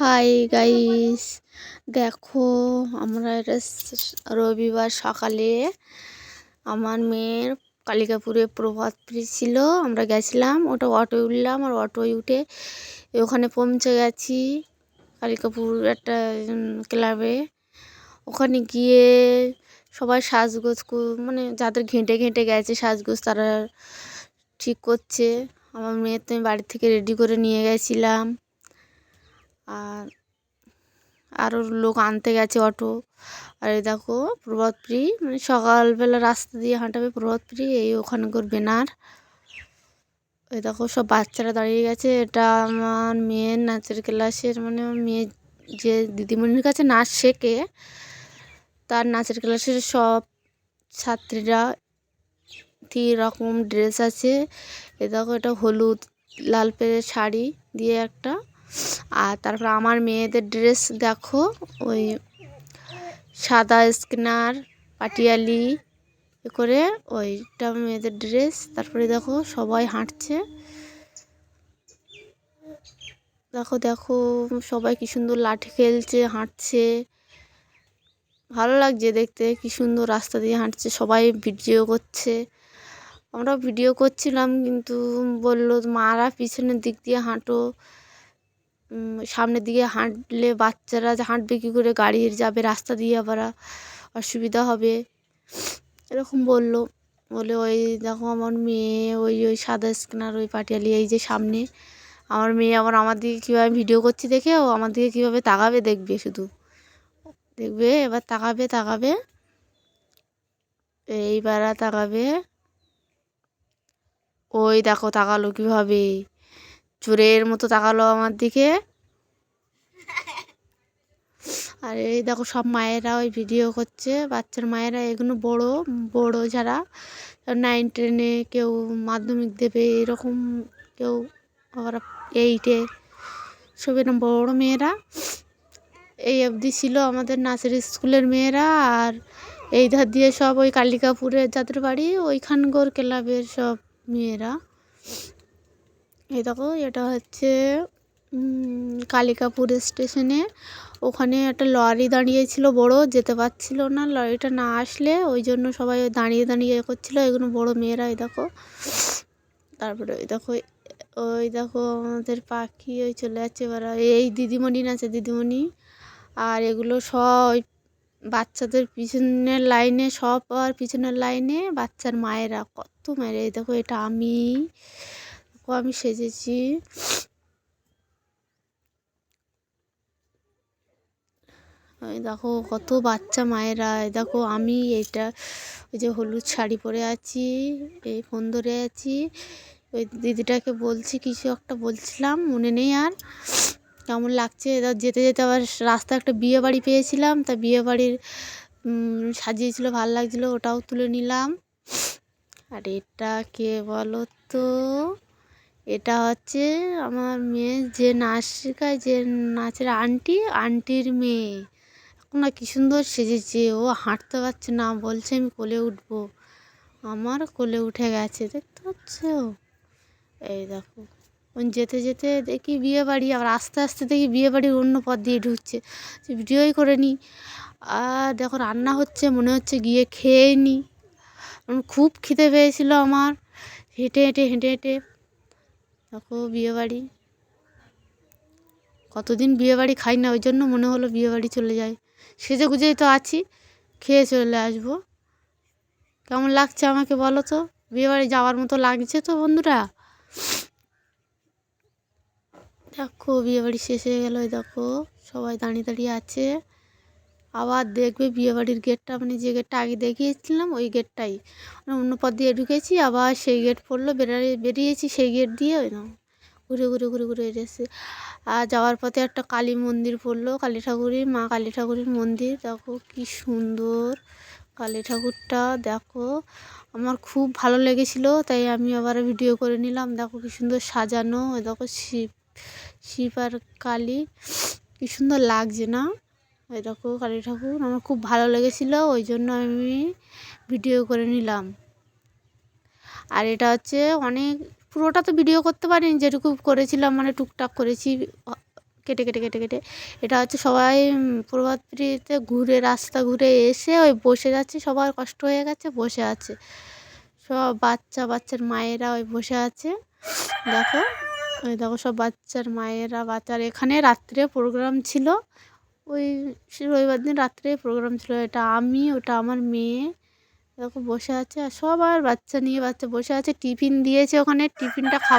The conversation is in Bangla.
হাই গাইস দেখো, আমরা এটা রবিবার সকালে আমার মেয়ের কালিকাপুরে প্রভাত ফেরি ছিল। আমরা গেছিলাম, ওটা অটোয় উঠলাম আর অটোয় উঠে ওখানে পৌঁছে গেছি কালিকাপুর একটা ক্লাবে। ওখানে গিয়ে সবাই সাজগোজ মানে যাদের ঘেঁটে ঘেঁটে গেছে সাজগোজ তারা ঠিক করছে। আমার মেয়ে তো আমি বাড়ি থেকে রেডি করে নিয়ে গেছিলাম। আর আরও লোক আনতে গেছে অটো। আর এই দেখো প্রভাতপ্রি মানে সকালবেলা রাস্তা দিয়ে হাঁটাবে প্রভাতপ্রি এই ওখানকার বেনার এই দেখো সব বাচ্চারা দাঁড়িয়ে গেছে। এটা আমার মেয়ের নাচের ক্লাসের মানে আমার মেয়ে যে দিদিমণির কাছে নাচ শেখে, তার নাচের ক্লাসের সব ছাত্রীরা তিন রকম ড্রেস আছে। এ দেখো এটা হলুদ, লাল পেড়ে শাড়ি দিয়ে একটা আর তারপর আমার মেয়েদের ড্রেস দেখো, ওই সাদা স্কিনার, পাটিয়ালি, এ করে ওইটা মেয়েদের ড্রেস তারপরে দেখো সবাই হাঁটছে। দেখো দেখো সবাই কি সুন্দর লাঠি খেলছে, হাঁটছে। ভালো লাগছে দেখতে, কি সুন্দর রাস্তা দিয়ে হাঁটছে, সবাই ভিডিও করছে। আমরা ভিডিও করছিলাম কিন্তু বলল, মারা পিছনের দিক দিয়ে হাঁটো। সামনের দিকে হাঁটলে বাচ্চারা যে হাঁটবে কী করে গাড়ি যাবে রাস্তা দিয়ে আবার অসুবিধা হবে। এরকম বলল। বলে ওই দেখো আমার মেয়ে, ওই ওই সাদা স্ক্যানার ওই পাটিয়ালি, এই যে সামনে। আমার মেয়ে আবার আমার দিকে কীভাবে ভিডিও করছি দেখে, ও আমার দিকে কীভাবে তাকাবে দেখবে শুধু। দেখবে, এবার তাকাবে তাকাবে। এইবার তাকাবে। ওই দেখো তাকালো কীভাবে। চোরের মতো তাকালো আমার দিকে। আর এই দেখো সব মায়েরা ওই ভিডিও করছে। বাচ্চার মায়েরা এগুলো বড় বড় যারা নাইন টেনে কেউ মাধ্যমিক দেবে, এরকম কেউ আবার এইটে সব এরকম বড় মেয়েরা। এই অবধি ছিল আমাদের নাচের স্কুলের মেয়েরা আর এই ধার দিয়ে সব ওই কালিকাপুরের যাদের বাড়ি ওইখানকার ক্লাবের সব মেয়েরা। এই দেখো, এটা হচ্ছে কালিকাপুর স্টেশনে। ওখানে একটা লরি দাঁড়িয়েছিল বড়, যেতে পারছিল না। লরিটা না আসলে, ওই জন্য সবাই দাঁড়িয়ে দাঁড়িয়ে এ করছিল। এগুলো বড় মেয়েরা, এই দেখো। তারপরে ওই দেখো ওই দেখো আমাদের পাখি, ওই চলে যাচ্ছে এবার। এই দিদিমণি আছে দিদিমণি। আর এগুলো সব বাচ্চাদের পিছনের লাইনে, সব আর পিছনের লাইনে বাচ্চার মায়েরা কত মায়েরা এই দেখো, এটা আমি। দেখো আমি সেজেছি। দেখো কত বাচ্চা মায়েরা দেখো আমি এইটা ওই যে হলুদ শাড়ি পরে আছি, এই ফোন ধরে আছি। ওই দিদিটাকে বলছি, কিছু একটা বলছিলাম, মনে নেই আর। কেমন লাগছে? এবার যেতে যেতে আবার রাস্তায় একটা বিয়ে বাড়ি পেয়েছিলাম, তা বিয়ে বাড়ির সাজিয়েছিল, ভালো লাগছিল, ওটাও তুলে নিলাম। আর এটা কে বলো তো এটা হচ্ছে আমার মেয়ে যে নাচ শেখায় যে নাচের আন্টি, আন্টির মেয়ে। এখন না কী সুন্দর সেজেছে, ও হাঁটতে পারছে না, বলছে আমি কোলে উঠবো। আমার কোলে উঠে গেছে, দেখতে পাচ্ছ? এই দেখো যেতে যেতে দেখি বিয়ে বাড়ি আবার আস্তে আস্তে দেখি বিয়ে বাড়ির অন্য পথ দিয়ে ঢুকছে। ভিডিওই করে নিই আর দেখো রান্না হচ্ছে, মনে হচ্ছে গিয়ে খেয়ে নি। খুব খিদে পেয়েছিল আমার। হেঁটে হেঁটে হেঁটে হেঁটে দেখো বিয়ে বাড়ি কতদিন বিয়ে বাড়ি খাই না, ওই জন্য মনে হলো বিয়ে বাড়ি চলে যায়। সেজে গুজেই তো আছি, খেয়ে চলে আসব। কেমন লাগছে আমাকে বলো তো? বিয়ে বাড়ি যাওয়ার মতো লাগছে তো বন্ধুরা? দেখো বিয়ে বাড়ি শেষ হয়ে গেল দেখো, সবাই দাঁড়িয়ে দাঁড়িয়ে আছে। আবার দেখবে বিয়েবাড়ির গেটটা মানে যে গেটটা আগে দেখিয়েছিলাম, ওই গেটটাই মানে অন্য পথ দিয়ে ঢুকেছি, আবার সেই গেট পড়ল বেরিয়ে বেরিয়েছি সেই গেট দিয়ে, ওই না, ঘুরে ঘুরে ঘুরে ঘুরে এসেছে। আর যাওয়ার পথে একটা কালী মন্দির পড়ল, কালী ঠাকুরের, মা কালী ঠাকুরের মন্দির। দেখো কি সুন্দর কালী ঠাকুরটা, দেখো। আমার খুব ভালো লেগেছিলো, তাই আমি আবার ভিডিও করে নিলাম। দেখো কি সুন্দর সাজানো দেখো শিব শিব আর কালী। কি সুন্দর লাগছে না? ওই দেখো কালী ঠাকুর আমার খুব ভালো লেগেছিলো ওই জন্য আমি ভিডিও করে নিলাম। আর এটা হচ্ছে অনেক পুরোটা তো ভিডিও করতে পারিনি যেটুকু করেছিলাম মানে টুকটাক করেছি কেটে কেটে কেটে কেটে। এটা হচ্ছে সবাই উম, ঘুরে রাস্তা ঘুরে এসে ওই বসে যাচ্ছে সবার কষ্ট হয়ে গেছে বসে আছে। সব বাচ্চা বাচ্চার মায়েরা ওই বসে আছে। দেখো ওই দেখো সব বাচ্চার মায়েরা বাচ্চার এখানে রাত্রে প্রোগ্রাম ছিল। ওই রবিবার দিন রাত্রে প্রোগ্রাম ছিল, এটা আমি, ওটা আমার মেয়ে ওরকম বসে আছে, আর সবার বাচ্চা নিয়ে বাচ্চা বসে আছে, টিফিন দিয়েছে ওখানে, টিফিনটা খা